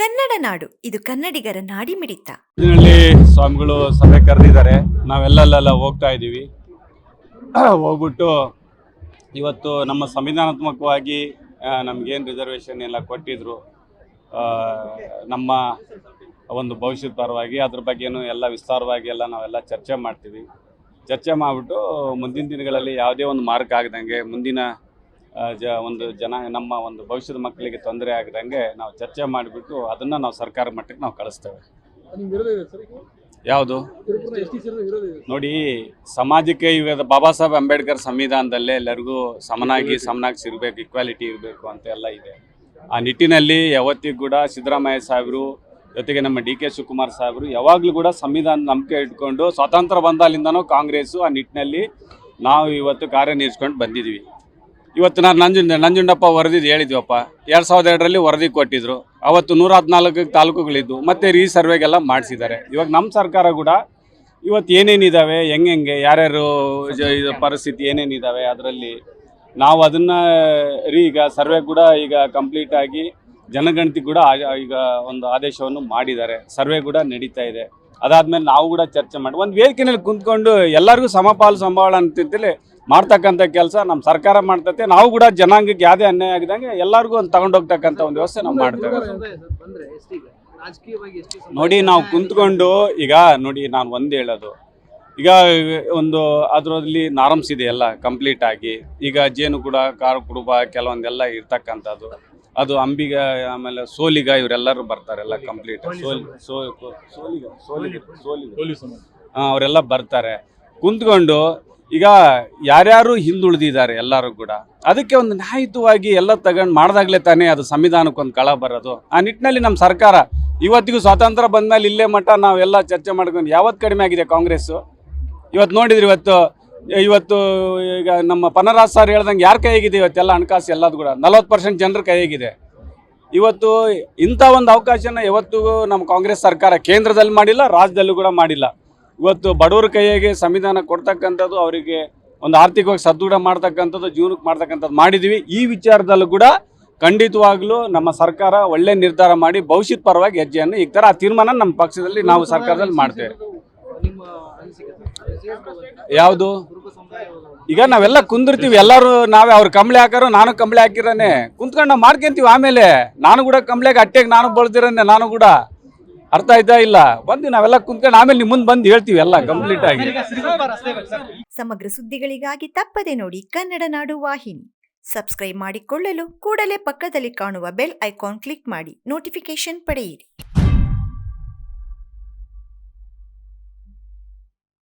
ಕನ್ನಡ ನಾಡು, ಇದು ಕನ್ನಡಿಗರ ನಾಡಿಮಿಡಿತ. ಇದರಲ್ಲಿ ಸ್ವಾಮಿಗಳು ಸಭೆ ಕರೆದಿದ್ದಾರೆ. ನಾವೆಲ್ಲಲ್ಲೆಲ್ಲ ಹೋಗ್ತಾ ಇದ್ದೀವಿ. ಹೋಗ್ಬಿಟ್ಟು ಇವತ್ತು ನಮ್ಮ ಸಂವಿಧಾನಾತ್ಮಕವಾಗಿ ನಮಗೇನು ರಿಸರ್ವೇಷನ್ ಎಲ್ಲ ಕೊಟ್ಟಿದ್ರು. ನಮ್ಮ ಒಂದು ಭವಿಷ್ಯದ ಪರವಾಗಿ, ಅದ್ರ ಬಗ್ಗೆನೂ ಎಲ್ಲ ವಿಸ್ತಾರವಾಗಿ ಎಲ್ಲ ನಾವೆಲ್ಲ ಚರ್ಚೆ ಮಾಡ್ತೀವಿ. ಚರ್ಚೆ ಮಾಡಿಬಿಟ್ಟು ಮುಂದಿನ ದಿನಗಳಲ್ಲಿ ಯಾವುದೇ ಒಂದು ಮಾರ್ಕ್ ಆಗದಂಗೆ, ಮುಂದಿನ ಜ ಒಂದು ಜನ ನಮ್ಮ ಒಂದು ಭವಿಷ್ಯದ ಮಕ್ಕಳಿಗೆ ತೊಂದರೆ ಆಗದಂಗೆ ನಾವು ಚರ್ಚೆ ಮಾಡಿಬಿಟ್ಟು ಅದನ್ನು ನಾವು ಸರ್ಕಾರ ಮಟ್ಟಕ್ಕೆ ನಾವು ಕಳಿಸ್ತೇವೆ. ಯಾವುದು? ನೋಡಿ ಸಮಾಜಕ್ಕೆ ಇವಾಗ ಬಾಬಾ ಸಾಹೇಬ್ ಅಂಬೇಡ್ಕರ್ ಸಂವಿಧಾನದಲ್ಲೇ ಎಲ್ಲರಿಗೂ ಸಮನಾಗಿ ಸಮನಾಗಿ ಸಿಗಬೇಕು ಇಕ್ವಾಲಿಟಿ ಇರಬೇಕು ಅಂತ ಎಲ್ಲ ಇದೆ. ಆ ನಿಟ್ಟಿನಲ್ಲಿ ಯಾವತ್ತಿಗೂ ಕೂಡ ಸಿದ್ದರಾಮಯ್ಯ ಸಾಹೇಬರು ಜೊತೆಗೆ ನಮ್ಮ ಡಿ ಕೆ ಶಿವಕುಮಾರ್ ಸಾಹೇಬರು ಯಾವಾಗಲೂ ಕೂಡ ಸಂವಿಧಾನ ನಂಬಿಕೆ ಇಟ್ಕೊಂಡು ಸ್ವಾತಂತ್ರ್ಯ ಬಂದಾಲಿಂದನೂ ಕಾಂಗ್ರೆಸ್ಸು ಆ ನಿಟ್ಟಿನಲ್ಲಿ ನಾವು ಇವತ್ತು ಕಾರ್ಯನಿರ್ವಹಿಸ್ಕೊಂಡು ಬಂದಿದ್ದೀವಿ. ಇವತ್ತು ನಾನು ನಂಜುಂಡ, ನಂಜುಂಡಪ್ಪ ವರದಿದು ಹೇಳಿದ್ವಪ್ಪ. ಎರಡು ಸಾವಿರದ ಎರಡರಲ್ಲಿ ವರದಿ ಕೊಟ್ಟಿದ್ರು. ಅವತ್ತು ನೂರ ಹದಿನಾಲ್ಕು ತಾಲೂಕುಗಳಿದ್ದು, ಮತ್ತೆ ರೀಸರ್ವೆಗೆಲ್ಲ ಮಾಡಿಸಿದ್ದಾರೆ. ಇವಾಗ ನಮ್ಮ ಸರ್ಕಾರ ಕೂಡ ಇವತ್ತು ಏನೇನಿದ್ದಾವೆ ಹೆಂಗೆ ಯಾರ್ಯಾರು ಜ- ಇದು ಪರಿಸ್ಥಿತಿ ಏನೇನಿದ್ದಾವೆ ಅದರಲ್ಲಿ ನಾವು ಅದನ್ನು ರೀ ಈಗ ಸರ್ವೆ ಕೂಡ ಈಗ ಕಂಪ್ಲೀಟ್ ಆಗಿ ಜನಗಣತಿ ಕೂಡ ಈಗ ಒಂದು ಆದೇಶವನ್ನು ಮಾಡಿದ್ದಾರೆ. ಸರ್ವೆ ಕೂಡ ನಡೀತಾ ಇದೆ. ಅದಾದ್ಮೇಲೆ ನಾವು ಕೂಡ ಚರ್ಚೆ ಮಾಡಿ, ಒಂದು ವೇದಿಕೆಯಲ್ಲಿ ಕುಂತ್ಕೊಂಡು ಎಲ್ಲರಿಗೂ ಸಮಪಾಲು ಸಂಬಳ ಅಂತಂತೇಳಿ ಮಾಡ್ತಕ್ಕಂಥ ಕೆಲಸ ನಮ್ಮ ಸರ್ಕಾರ ಮಾಡ್ತತೆ. ನಾವು ಕೂಡ ಜನಾಂಗಕ್ಕೆ ಯಾವುದೇ ಅನ್ಯಾಯ ಆಗಿದಂಗೆ ಎಲ್ಲರಿಗೂ ಒಂದು ತಗೊಂಡೋಗ್ತಕ್ಕಂಥ ಒಂದು ವ್ಯವಸ್ಥೆ ನಾವು ಮಾಡ್ತೇವೆ. ನೋಡಿ ನಾವು ಕುಂತ್ಕೊಂಡು ಈಗ ನೋಡಿ ನಾನು ಒಂದು ಹೇಳೋದು. ಈಗ ಒಂದು ಅದರಲ್ಲಿ ನಾರಮ್ಸ್ ಇದೆ ಎಲ್ಲ ಕಂಪ್ಲೀಟ್ ಆಗಿ. ಈಗ ಜೇನು ಕೂಡ ಕಾರು ಕುಡುಬ ಕೆಲವೊಂದೆಲ್ಲ ಇರ್ತಕ್ಕಂಥದ್ದು. ಅದು ಅಂಬಿಗ ಆಮೇಲೆ ಸೋಲಿಗ ಇವರೆಲ್ಲರೂ ಬರ್ತಾರೆ ಎಲ್ಲ ಕಂಪ್ಲೀಟ್. ಸೋಲ್ ಸೋಲಿಗ ಸೋಲಿಗ ಸೋಲಿಗ. ಆ, ಅವರೆಲ್ಲ ಬರ್ತಾರೆ. ಕುಂತ್ಕೊಂಡು ಈಗ ಯಾರ್ಯಾರು ಹಿಂದುಳಿದಿದ್ದಾರೆ ಎಲ್ಲರೂ ಕೂಡ, ಅದಕ್ಕೆ ಒಂದು ನ್ಯಾಯಯುತವಾಗಿ ಎಲ್ಲ ತಗೊಂಡು ಮಾಡ್ದಾಗ್ಲೇ ತಾನೇ ಅದು ಸಂವಿಧಾನಕ್ಕೆ ಒಂದು ಕಳ ಬರೋದು. ಆ ನಿಟ್ಟಿನಲ್ಲಿ ನಮ್ಮ ಸರ್ಕಾರ ಇವತ್ತಿಗೂ ಸ್ವಾತಂತ್ರ್ಯ ಬಂದ್ಮೇಲೆ ಇಲ್ಲೇ ಮಟ್ಟ ನಾವೆಲ್ಲ ಚರ್ಚೆ ಮಾಡ್ಕೊಂಡು ಯಾವತ್ತು ಕಡಿಮೆ ಆಗಿದೆ ಕಾಂಗ್ರೆಸ್ಸು? ಇವತ್ತು ನೋಡಿದ್ರಿ ಇವತ್ತು ಇವತ್ತು ಈಗ ನಮ್ಮ ಪನರಾಜ್ ಸರ್ ಹೇಳ್ದಂಗೆ ಯಾರ ಕೈಯಾಗಿದೆ ಇವತ್ತೆಲ್ಲ ಹಣಕಾಸು ಎಲ್ಲದು ಕೂಡ? ನಲವತ್ತು ಪರ್ಸೆಂಟ್ ಜನರ ಕೈಯಾಗಿದೆ ಇವತ್ತು ಇಂಥ ಒಂದು ಅವಕಾಶನ ಯಾವತ್ತಿಗೂ ನಮ್ಮ ಕಾಂಗ್ರೆಸ್ ಸರ್ಕಾರ ಕೇಂದ್ರದಲ್ಲಿ ಮಾಡಿಲ್ಲ, ರಾಜ್ಯದಲ್ಲೂ ಕೂಡ ಮಾಡಿಲ್ಲ. ಇವತ್ತು ಬಡವರ ಕೈಯಾಗೆ ಸಂವಿಧಾನ ಕೊಡ್ತಕ್ಕಂಥದ್ದು ಅವರಿಗೆ ಒಂದು ಆರ್ಥಿಕವಾಗಿ ಸದೃಢ ಮಾಡ್ತಕ್ಕಂಥದ್ದು, ಜೀವನಕ್ಕೆ ಮಾಡ್ತಕ್ಕಂಥದ್ದು ಮಾಡಿದ್ದೀವಿ. ಈ ವಿಚಾರದಲ್ಲೂ ಕೂಡ ಖಂಡಿತವಾಗ್ಲೂ ನಮ್ಮ ಸರ್ಕಾರ ಒಳ್ಳೆ ನಿರ್ಧಾರ ಮಾಡಿ ಭವಿಷ್ಯದ ಪರವಾಗಿ ಹೆಜ್ಜೆಯನ್ನು ಥರ ಆ ತೀರ್ಮಾನ ನಮ್ಮ ಪಕ್ಷದಲ್ಲಿ ನಾವು ಸರ್ಕಾರದಲ್ಲಿ ಮಾಡ್ತೇವೆ? ಯಾವುದು? ಈಗ ನಾವೆಲ್ಲ ಕುಂದಿರ್ತೀವಿ. ಎಲ್ಲರೂ ನಾವೇ ಅವ್ರು ಕಂಬಳಿ ಹಾಕಾರು, ನಾನು ಕಂಬಳಿ ಹಾಕಿರೋನೆ. ಕುಂತ್ಕೊಂಡು ನಾವು ಮಾಡ್ಕೊಂತೀವಿ ಆಮೇಲೆ. ನಾನು ಕೂಡ ಕಂಬಳಿಗೆ ಅಟ್ಟೆಗೆ ನಾನು ಬಳದಿರೋನೆ, ನಾನು ಕೂಡ. ಅರ್ಥ ಆಯ್ತಾ ಇಲ್ಲ? ಬಂದು ನಾವೆಲ್ಲ ಕುಂತ್ಕೊಂಡು ಆಮೇಲೆ ನಿಮ್ಮ ಮುಂದೆ ಬಂದು ಹೇಳ್ತೀವಿ ಎಲ್ಲ ಕಂಪ್ಲೀಟ್ ಆಗಿ. ಸಮಗ್ರ ಸುದ್ದಿಗಳಿಗಾಗಿ ತಪ್ಪದೆ ನೋಡಿ ಕನ್ನಡ ನಾಡು ವಾಹಿನಿ. ಸಬ್ಸ್ಕ್ರೈಬ್ ಮಾಡಿಕೊಳ್ಳಲು ಕೂಡಲೇ ಪಕ್ಕದಲ್ಲಿ ಕಾಣುವ ಬೆಲ್ ಐಕಾನ್ ಕ್ಲಿಕ್ ಮಾಡಿ. ನೋಟಿಫಿಕೇಶನ್ ಪಡೆಯಿರಿ.